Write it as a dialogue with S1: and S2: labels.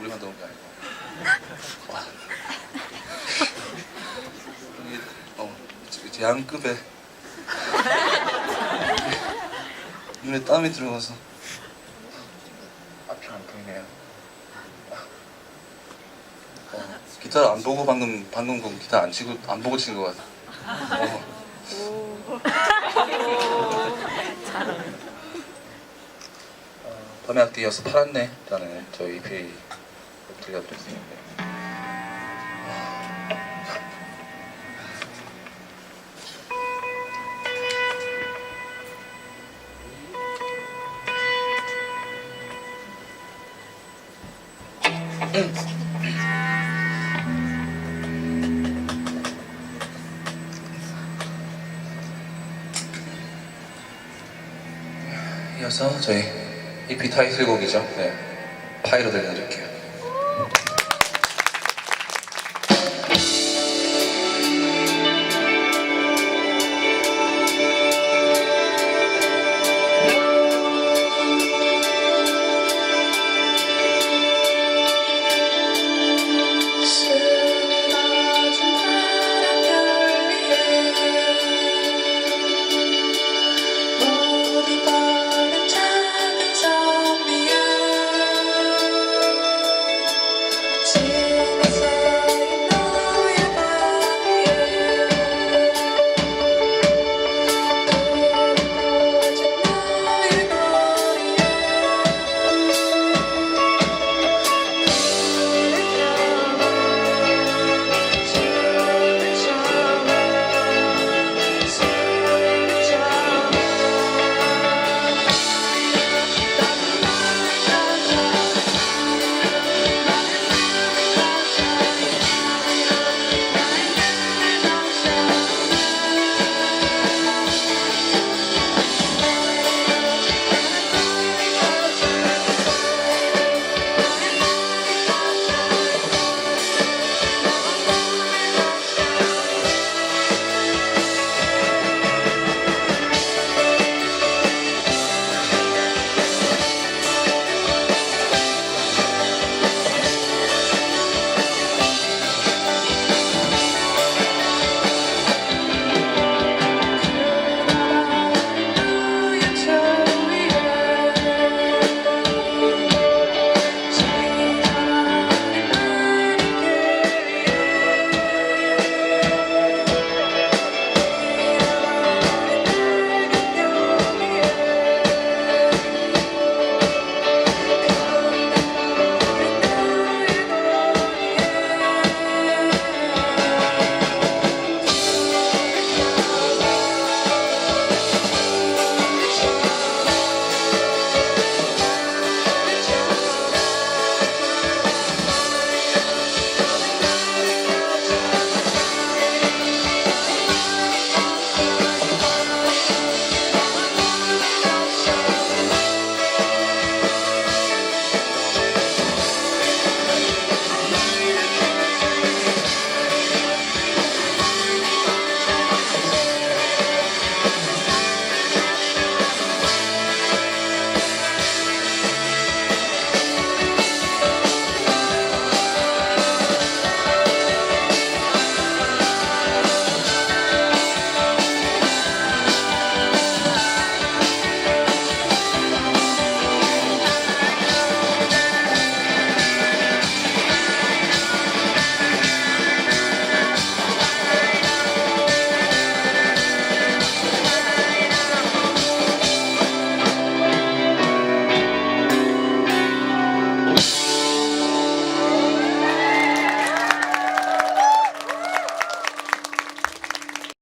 S1: 우리만 넣은 게 아니고. 와. 이게 어 제- 제한급의 눈에 땀이 들어가서 앞이 안 보이네요. 어, 기타를 안 보고 방금 방금 그 기타 안 치고 안 보고 친 것 같아. 어. 어, 악기 이어서 팔았네 라는 저희 EP 들려드렸습니다. 이어서 저희 EP 타이틀곡이죠. 네. 파이로 들려드릴게요.